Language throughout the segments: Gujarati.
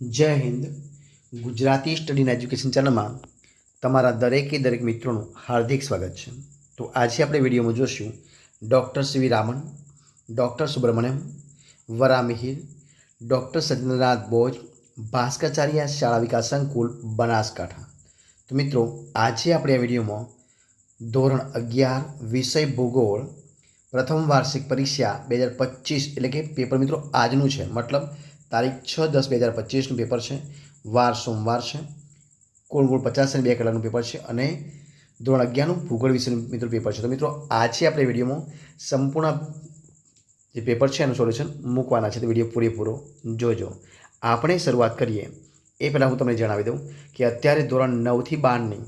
જય હિન્દ. ગુજરાતી સ્ટડી એજ્યુકેશન ચેનલમાં તમારા દરેકે દરેક મિત્રોનું હાર્દિક સ્વાગત છે. તો આજે આપણે વિડીયોમાં જોશું doctor CV Raman, doctor Subramanyam, Varahamihira, doctor સજેન્દ્રનાથ બોજ ભાસ્કરાચાર્ય શાળા વિકાસ સંકુલ, બનાસકાંઠા. તો મિત્રો, આજે આપણે આ વિડીયોમાં ધોરણ અગિયાર વિષય ભૂગોળ, પ્રથમ વાર્ષિક પરીક્ષા બે હજાર પચીસ એટલે કે પેપર મિત્રો આજનું છે. મતલબ તારીખ છ દસ બે હજાર પચીસનું પેપર છે. વાર સોમવાર છે. કુલ કુલ પચાસ અને બે કલાકનું પેપર છે અને ધોરણ અગિયારનું ભૂગોળ વિષયનું મિત્રો પેપર છે. તો મિત્રો આજે આપણે વિડીયોમાં સંપૂર્ણ જે પેપર છે એનું સોલ્યુશન મૂકવાના છે. તો વીડિયો પૂરેપૂરો જોજો. આપણે શરૂઆત કરીએ. એ પહેલાં હું તમને જણાવી દઉં કે અત્યારે ધોરણ નવથી બારની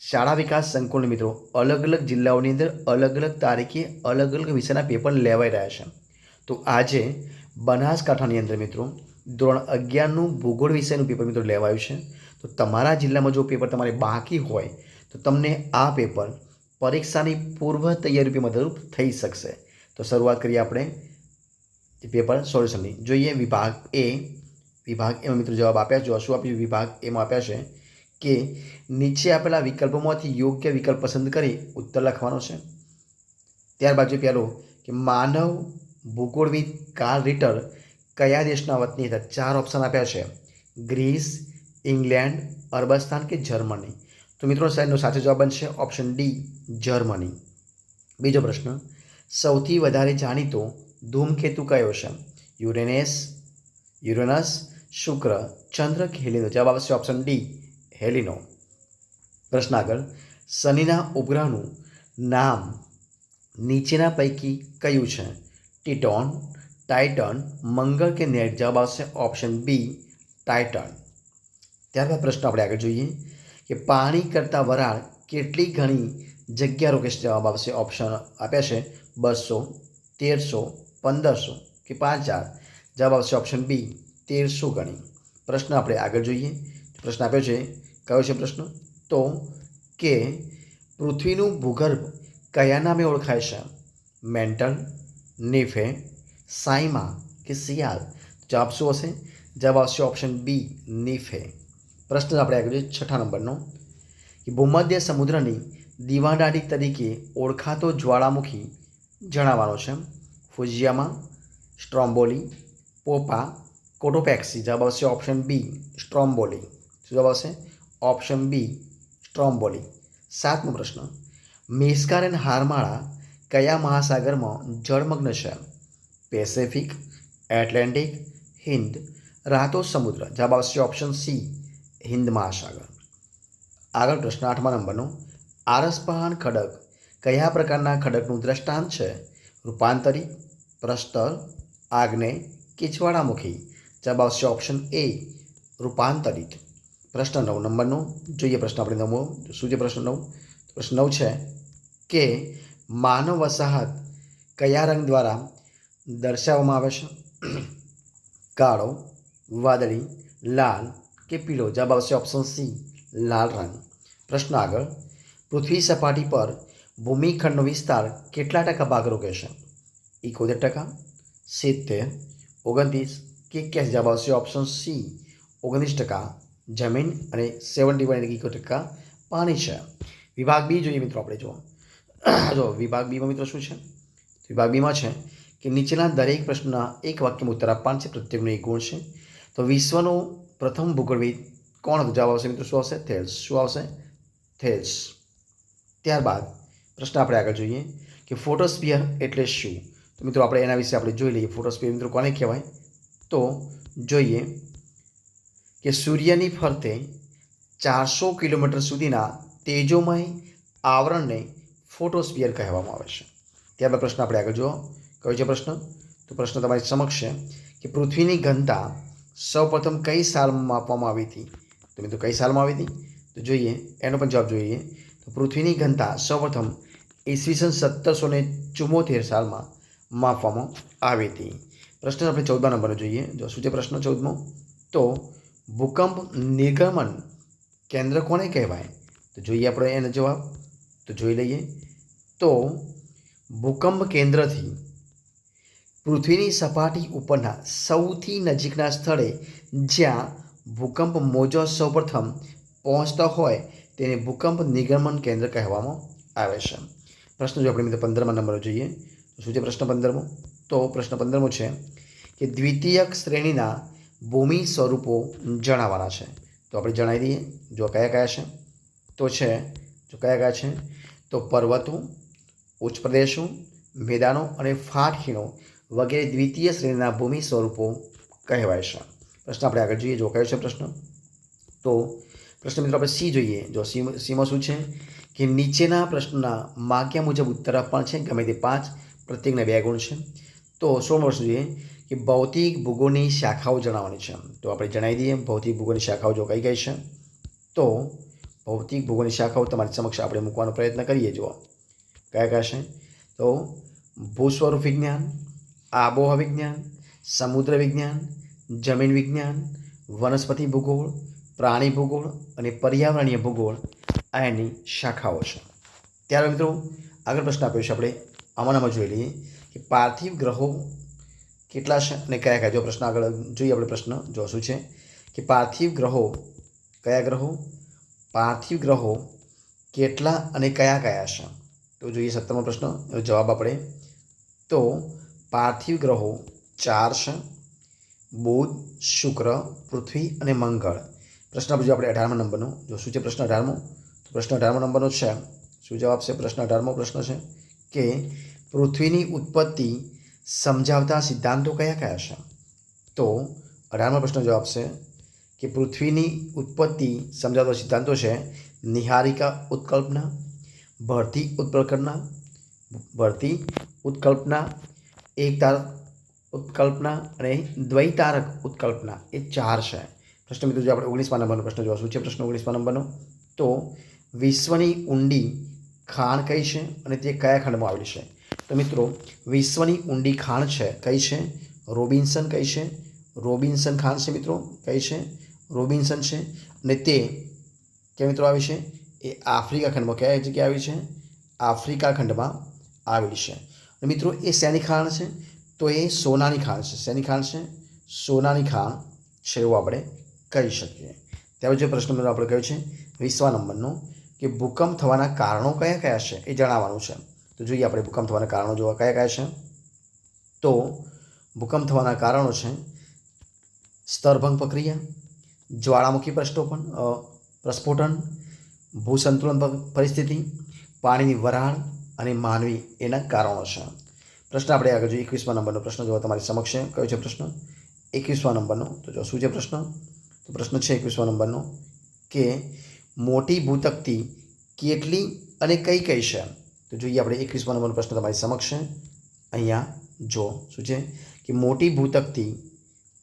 શાળા વિકાસ સંકુલના મિત્રો અલગ અલગ જિલ્લાઓની અંદર અલગ અલગ તારીખે અલગ અલગ વિષયના પેપર લેવાઈ રહ્યા છે. તો આજે બનાસકાંઠાની અંદર મિત્રો, ધોરણ અગિયારનું ભૂગોળ વિષયનું પેપર મિત્રો લેવાયું છે. તો તમારા જિલ્લામાં જો પેપર તમારે બાકી હોય, તો તમને આ પેપર પરીક્ષાની પૂર્વ તૈયારી મદદરૂપ થઈ શકશે. તો શરૂઆત કરીએ આપણે પેપર સોલ્યુશનની જોઈએ વિભાગ એ, વિભાગ એમાં મિત્રો જવાબ આપ્યા જો શું આપ્યું વિભાગ એમાં આપ્યા છે કે નીચે આપેલા વિકલ્પોમાંથી યોગ્ય વિકલ્પ પસંદ કરી ઉત્તર લખવાનો છે. ત્યારબાદ જો પહેલો કે માનવ ભૂગોળવિદ કાર્લ રીટર કયા દેશના વતની હતા? ચાર ઓપ્શન આપ્યા છે. ગ્રીસ, ઇંગ્લેન્ડ અરબસ્તાન કે જર્મની? તો મિત્રો સાહેબનો સાચો જવાબ બનશે ઓપ્શન ડી જર્મની. બીજો પ્રશ્ન, સૌથી વધારે જાણીતો ધૂમકેતુ કયો છે? યુરેનેસ, યુરેનસ, શુક્ર, ચંદ્ર કે હેલિનો? જવાબ આવશે ઓપ્શન ડી હેલિનો. પ્રશ્ન આગળ, શનિના ઉપગ્રહનું નામ નીચેના પૈકી કયું છે? ટીટોન ટાઇટન મંગળ કે નેટ જવાબ આવશે ઓપ્શન બી ટાઇટન ત્યારબાદ પ્રશ્ન આપણે આગળ જોઈએ કે પાણી કરતાં વરાળ કેટલી ઘણી જગ્યા રોકે જવાબ આવશે ઓપ્શન આપ્યા છે બસો તેરસો પંદરસો કે પાંચ હજાર જવાબ આવશે ઓપ્શન બી તેરસો ગણી પ્રશ્ન આપણે આગળ જોઈએ પ્રશ્ન આપ્યો છે કયો છે પ્રશ્ન તો કે પૃથ્વીનું ભૂગર્ભ કયા નામે ઓળખાય છે મેન્ટલ નીફે સાઈમા કે સિયાલ જવાબ શું હશે જવાબ આવશે ઓપ્શન બી નિફે પ્રશ્ન આપણે આગળ જોઈએ છઠ્ઠા નંબરનો કે ભૂમધ્ય સમુદ્રની દીવાદાડી તરીકે ઓળખાતો જ્વાળામુખી જણાવવાનો છે ફુજિયામાં સ્ટ્રોમ્બોલી પોપા કોટોપેક્સી જવાબ આવશે ઓપ્શન બી સ્ટ્રોમ્બોલી શું જવાબ આવશે ઓપ્શન બી સ્ટ્રોમ્બોલી સાતમો પ્રશ્ન મેસ્કાર અને હારમાળા કયા મહાસાગરમાં જળમગ્ન છે? પેસેફિક એટલાન્ટિક હિન્દ રાહતો સમુદ્ર. જવાબ આવશે ઓપ્શન સી હિન્દ મહાસાગર. આગળ પ્રશ્ન આઠમા નંબરનો. આરસપહાન ખડક કયા પ્રકારના ખડકનું દ્રષ્ટાંત છે? રૂપાંતરિત પ્રસ્તર આગ્ને કે જ્વાળામુખી? જવાબ આવશે ઓપ્શન એ રૂપાંતરિત. પ્રશ્ન નવ નંબરનો. જોઈએ પ્રશ્ન આપણે નવો શું છે પ્રશ્ન નવ. પ્રશ્ન નવ છે કે માનવ વસાહત કયા રંગ દ્વારા દર્શાવવામાં આવે છે? કાળો, વાદળી, લાલ કે પીળો? જવાબ આવશે ઓપ્શન સી લાલ રંગ. પ્રશ્ન આગળ. પૃથ્વી સપાટી પર ભૂમિખંડનો વિસ્તાર કેટલા ટકા ભાગ રોકે છે? એકોતેર ટકા, સિત્તેર, ઓગણત્રીસ કે એક્યાસી? જવાબ આવશે ઓપ્શન સી ઓગણત્રીસ ટકા. જમીન અને સેવન્ટી વન એકો ટકા પાણી છે. વિભાગ બી જોઈએ મિત્રો આપણે જો જો વિભાગ બીમાં મિત્રો શું છે? વિભાગ બીમાં છે કે નીચેના દરેક પ્રશ્નના એક વાક્યમાં ઉત્તર આપવાનું છે, પ્રત્યેકનો એક ગુણ છે. તો વિશ્વનો પ્રથમ ભૂગોળવિદ કોણ જવાબ આવશે મિત્રો શું આવશે? થેલ્સ. શું આવશે? થેલ્સ. ત્યારબાદ પ્રશ્ન આપણે આગળ જોઈએ કે ફોટોસ્પિયર એટલે શું? તો મિત્રો આપણે એના વિશે આપણે જોઈ લઈએ. ફોટોસ્પિયર મિત્રો કોને કહેવાય? તો જોઈએ કે સૂર્યની ફરતે ચારસો કિલોમીટર સુધીના તેજોમય આવરણને ફોટોસ્પિયર કહેવામાં આવે છે. ત્યારબાદ પ્રશ્ન આપણે આગળ જુઓ. કયો છે પ્રશ્ન? તો પ્રશ્ન તમારી સમક્ષ છે કે પૃથ્વીની ઘનતા સૌપ્રથમ કઈ સાલમાં માપવામાં આવી હતી? તો મિત્રો કઈ સાલમાં આવી હતી? તો જોઈએ, એનો પણ જવાબ જોઈએ. તો પૃથ્વીની ઘનતા સૌપ્રથમ ઈસવીસન સત્તરસો ને ચુમ્મોતેર સાલમાં માપવામાં આવી હતી. પ્રશ્ન આપણે ચૌદમા નંબરનો જોઈએ. જો શું છે પ્રશ્ન ચૌદમો? તો ભૂકંપ નિર્ગમન કેન્દ્ર કોને કહેવાય? તો જોઈએ આપણે એનો જવાબ. તો જોઈ લઈએ. તો ભૂકંપ કેન્દ્રથી પૃથ્વીની સપાટી ઉપરના સૌથી નજીકના સ્થળે જ્યાં ભૂકંપ મોજો સૌપ્રથમ પહોંચતો હોય તેને ભૂકંપ નિગમન કેન્દ્ર કહેવામાં આવે છે. પ્રશ્ન જો આપણે મિત્રો પંદરમા નંબર જોઈએ, તો શું છે પ્રશ્ન પંદરમો? તો પ્રશ્ન પંદરમો છે કે દ્વિતીયક શ્રેણીના ભૂમિ સ્વરૂપો જણાવવાના છે. તો આપણે જણાવી દઈએ, જો કયા કયા છે? તો છે જો કયા કયા છે. તો પર્વતો, ઉચ્ચ પ્રદેશો, મેદાનો અને ફાટખીણો વગેરે દ્વિતીય શ્રેણીના ભૂમિ સ્વરૂપો કહેવાય છે. પ્રશ્ન આપણે આગળ જોઈએ, જો કયો છે પ્રશ્ન? તો પ્રશ્ન મિત્રો, આપણે સી જોઈએ. જો સી, સીમાં શું છે? કે નીચેના પ્રશ્નના માગ્યા મુજબ ઉત્તર આપવાના છે. ગમે તે પાંચ, પ્રત્યેકને બે ગુણ છે. તો સોળમો પ્રશ્ન જોઈએ? કે ભૌતિક ભૂગોળની શાખાઓ જણાવવાની છે. તો આપણે જણાવી દઈએ, ભૌતિક ભૂગોળની શાખાઓ જો કઈ કઈ છે? તો ભૌતિક ભૂગોળની શાખાઓ તમારી સમક્ષ આપણે મૂકવાનો પ્રયત્ન કરીએ જુઓ. કયા કયા છે? તો ભૂસ્વરૂપ વિજ્ઞાન, આબોહવા વિજ્ઞાન, સમુદ્ર વિજ્ઞાન, જમીન વિજ્ઞાન, વનસ્પતિ ભૂગોળ, પ્રાણી ભૂગોળ અને પર્યાવરણીય ભૂગોળ આ એની શાખાઓ છે. ત્યારે મિત્રો આગળ પ્રશ્ન આપ્યો છે આપણે. આમાંનામાં જોઈ લઈએ કે પાર્થિવ ગ્રહો કેટલા છે અને કયા કયા? જો પ્રશ્ન આગળ જોઈએ આપણે પ્રશ્ન, જો શું છે? કે પાર્થિવ ગ્રહો કયા ગ્રહો? પાર્થિવ ગ્રહો કેટલા અને કયા કયા છે? તો જોઈએ સત્તરમો પ્રશ્ન જવાબ આપણે. તો પાર્થિવ ગ્રહો ચાર છે, બુધ, શુક્ર, પૃથ્વી અને મંગળ. પ્રશ્ન પૂછ્યો આપણે અઢારમા નંબરનો. જો શું છે પ્રશ્ન અઢારમો? તો પ્રશ્ન અઢારમો નંબરનો છે. શું જવાબ છે? પ્રશ્ન અઢારમો પ્રશ્ન છે કે પૃથ્વીની ઉત્પત્તિ સમજાવતા સિદ્ધાંતો કયા કયા છે? તો અઢારમો પ્રશ્ન જવાબ છે કે પૃથ્વીની ઉત્પત્તિ, સમજાવતા સિદ્ધાંતો છે, નિહારિકા ઉત્કલ્પના, ભરતી ઉત્કલ્પના ભરતી ઉત્કલ્પના એકતારક ઉત્કલ્પના અને દ્વૈતારક ઉત્કલ્પના એ ચાર છે. પ્રશ્ન મિત્રો, જો આપણે ઓગણીસમા નંબરનો પ્રશ્ન જોવા શું છે પ્રશ્ન ઓગણીસમા નંબરનો? તો વિશ્વની ઊંડી ખાણ કઈ છે અને તે કયા ખંડમાં આવેલી છે? તો મિત્રો, વિશ્વની ઊંડી ખાણ છે કઈ છે? રોબિન્સન કઈ છે? રોબિન્સન ખાણ છે મિત્રો, કઈ છે? રોબિન્સન છે અને તે ક્યાં મિત્રો આવી છે? એ આફ્રિકા ખંડમાં કયા જગ્યાએ આવી છે? આફ્રિકા ખંડમાં આવેલી છે. અને મિત્રો, એ શેની ખાણ છે? તો એ સોનાની ખાણ છે. શેની ખાણ છે? સોનાની ખાણ છે એવું આપણે કહી શકીએ. ત્યાર જે પ્રશ્ન નંબર આપણે કહ્યું છે વીસવા નંબરનો, કે ભૂકંપ થવાના કારણો કયા કયા છે એ જણાવવાનું છે. તો જોઈએ આપણે ભૂકંપ થવાના કારણો જોવા કયા કયા છે. તો ભૂકંપ થવાના કારણો છે, સ્તરભંગ પ્રક્રિયા જ્વાળામુખી પ્રસ્ફોટન પણ પ્રસ્ફોટન, ભૂસંતુલન પરિસ્થિતિ, પાણીની વરાળ અને માનવી એના કારણો છે પ્રશ્ન આપણે આગળ જોઈએ, એકવીસમા નંબરનો પ્રશ્ન. જોવા તમારી સમક્ષ છે, કયો છે પ્રશ્ન? એકવીસમા નંબરનો. તો જો શું છે પ્રશ્ન? તો પ્રશ્ન છે એકવીસમા નંબરનો કે મોટી ભૂતકતી કેટલી અને કઈ કઈ છે? તો જોઈએ આપણે એકવીસમા નંબરનો પ્રશ્ન તમારી સમક્ષ છે. અહીંયા જો શું છે? કે મોટી ભૂતકતી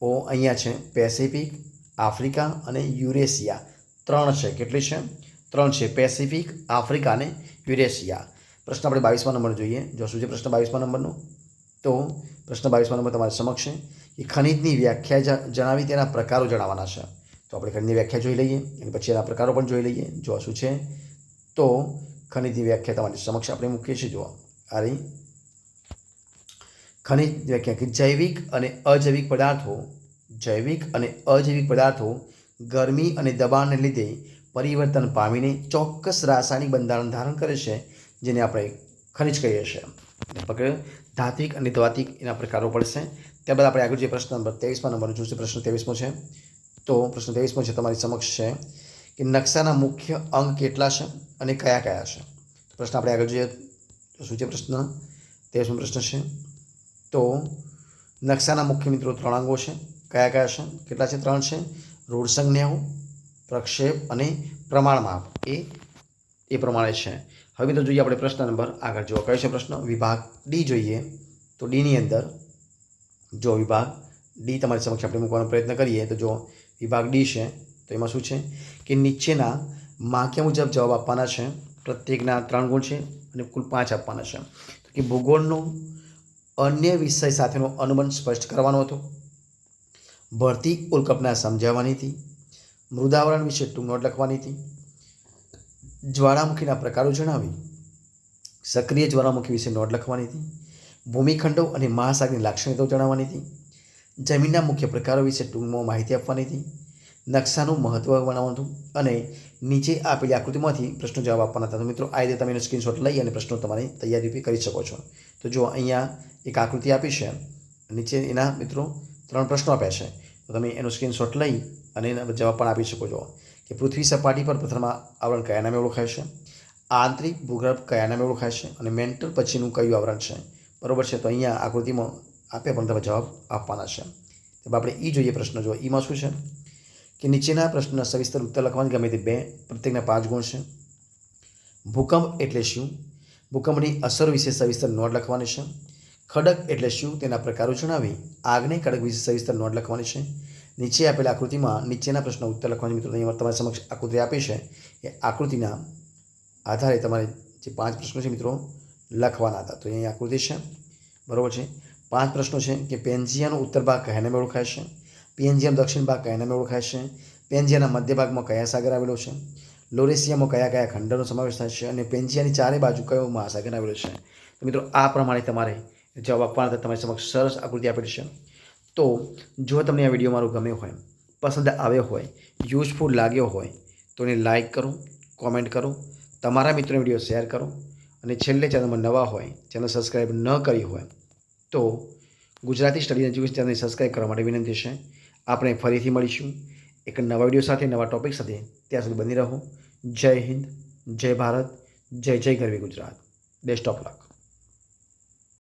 ઓ અહીંયા છે પેસિફિક આફ્રિકા અને યુરેશિયા. ત્રણ છે, કેટલી છે? ત્રણ છે, પેસિફિક, આફ્રિકા અને યુરેશિયા. પ્રશ્ન આપણે બાવીસમા નંબર જોઈએ. જો શું છે પ્રશ્ન બાવીસમાં નંબરનો? તો પ્રશ્ન બાવીસમા નંબર તમારી સમક્ષ છે કે ખનિજની વ્યાખ્યા જણાવી તેના પ્રકારો જણાવવાના છે. તો આપણે ખનિજની વ્યાખ્યા જોઈ લઈએ અને પછી એના પ્રકારો પણ જોઈ લઈએ. જો શું છે? તો ખનિજની વ્યાખ્યા તમારી સમક્ષ આપણે મૂકીએ છીએ. જોવા આ રહી. ખનિજ વ્યાખ્યા કે જૈવિક અને અજૈવિક પદાર્થો જૈવિક અને અજૈવિક પદાર્થો ગરમી અને દબાણને લીધે પરિવર્તન પામીને ચોક્કસ રાસાયણિક બંધારણ ધારણ કરે છે, જેને આપણે ખનિજ કહીએ છીએ. ધાત્વિક અને દ્વાતિક એના પ્રકારો પડશે. ત્યારબાદ આપણે આગળ જે પ્રશ્ન નંબર ત્રેવીસમાં નંબર જોશે પ્રશ્ન ત્રેવીસમો છે. તો પ્રશ્ન ત્રેવીસમો છે, તમારી સમક્ષ છે કે નકશાના મુખ્ય અંગ કેટલા છે અને કયા કયા છે? પ્રશ્ન આપણે આગળ જોઈએ. શું છે પ્રશ્ન? ત્રેવીસમો પ્રશ્ન છે. તો નકશાના મુખ્ય મિત્રો ત્રણ અંગો છે. કયા કયા છે? કેટલા છે ત્રણ છે? રૂઢ સંજ્ઞાઓ, પ્રક્ષેપ અને પ્રમાણમાપ એ એ પ્રમાણે છે. હવે મિત્રો જોઈએ આપણે પ્રશ્ન નંબર. આગળ જુઓ, કયો છે પ્રશ્ન? વિભાગ ડી જોઈએ. તો ડીની અંદર, જો વિભાગ ડી તમારી સમક્ષ આપણે મૂકવાનો પ્રયત્ન કરીએ, તો જો વિભાગ ડી છે, તો એમાં શું છે? કે નીચેના માક્યા મુજબ જવાબ આપવાના છે. પ્રત્યેકના ત્રણ ગુણ છે અને કુલ પાંચ આપવાના છે. તો કે ભૂગોળનો અન્ય વિષય સાથેનો અનુબંધ સ્પષ્ટ કરવાનો હતો. ભરતી ઉલકપના સમજાવવાની હતી. મૃદાવરણ વિશે ટૂંક નોટ લખવાની હતી. જ્વાળામુખીના પ્રકારો જણાવી. સક્રિય જ્વાળામુખી વિશે નોટ લખવાની હતી. ભૂમિખંડો અને મહાસાગરની લાક્ષણિકતાઓ જણાવવાની હતી. જમીનના મુખ્ય પ્રકારો વિશે ટૂંકમાં માહિતી આપવાની હતી. નકશાનું મહત્ત્વ ગણાવવાનું હતું અને નીચે આપેલી આકૃતિમાંથી પ્રશ્નો જવાબ આપવાના હતા. મિત્રો, આ રીતે તમે સ્ક્રીનશોટ લઈ અને પ્રશ્નો તમારી તૈયારી કરી શકો છો. તો જો અહીંયા એક આકૃતિ આપી છે, નીચે એના મિત્રો ત્રણ પ્રશ્નો આપ્યા છે. તો તમે એનો સ્ક્રીનશોટ લઈ અને એના જવાબ પણ આપી શકો છો. કે પૃથ્વી સપાટી પર પથ્થરમાં આવરણ કયા નામે ઓળખાય છે? આંતરિક ભૂગર્ભ કયા નામે ઓળખાય છે? અને મેન્ટલ પછીનું કયું આવરણ છે? બરાબર છે? તો અહીંયા આકૃતિમાં આપ્યા પણ તમે જવાબ આપવાના છે. તો આપણે એ જોઈએ પ્રશ્ન જો ઈમાં શું છે? કે નીચેના પ્રશ્નના સવિસ્તર ઉત્તર લખવાની ગમે તે બે, પ્રત્યેકના પાંચ ગુણ છે. ભૂકંપ એટલે શું? ભૂકંપની અસર વિશે સવિસ્તર નોંધ લખવાની છે. ખડક એટલે શું તેના પ્રકારો જણાવી આગને ખડક વિશે સવિસ્તર નોંધ લખવાની છે. નીચે આપેલા આકૃતિમાં નીચેના પ્રશ્નો ઉત્તર લખવાની મિત્રો અહીંયા તમારી સમક્ષ આકૃતિ આપી છે એ આકૃતિના આધારે તમારે જે પાંચ પ્રશ્નો છે મિત્રો લખવાના હતા. તો અહીંયા આકૃતિ છે. બરાબર છે? પાંચ પ્રશ્નો છે કે પેન્જિયાનો ઉત્તર ભાગ કયા નામે ઓળખાય છે? પેન્જિયાનો દક્ષિણ ભાગ કયા નામે ઓળખાય છે? પેન્જિયાના મધ્ય ભાગમાં કયા સાગર આવેલો છે? લોરેશિયામાં કયા કયા ખંડનો સમાવેશ થાય છે? અને પેન્જિયાની ચારે બાજુ કયો મહાસાગર આવેલો છે? તો મિત્રો આ પ્રમાણે તમારે જવાબ આપવાના હતા તમારી સમક્ષ સરસ આકૃતિ આપેલી છે. તો જો તમને આ વીડિયો મારો ગમ્યો હોય, પસંદ આવ્યો હોય, યુઝફુલ લાગ્યો હોય, તો એને લાઇક કરો, કોમેન્ટ કરો, તમારા મિત્રોને વીડિયો શેર કરો, અને છેલ્લે ચેનલમાં નવા હોય, ચેનલ સબસ્ક્રાઈબ ન કરી હોય, તો ગુજરાતી સ્ટડી એજ્યુકેશન ચેનલને સબસ્ક્રાઈબ કરવા માટે વિનંતી છે. આપણે ફરીથી મળીશું. એક નવા વીડિયો સાથે, નવા ટોપિક સાથે. ત્યાં સુધી બની રહો. જય હિન્દ, જય ભારત, જય જય ગરવી ગુજરાત. Best of luck.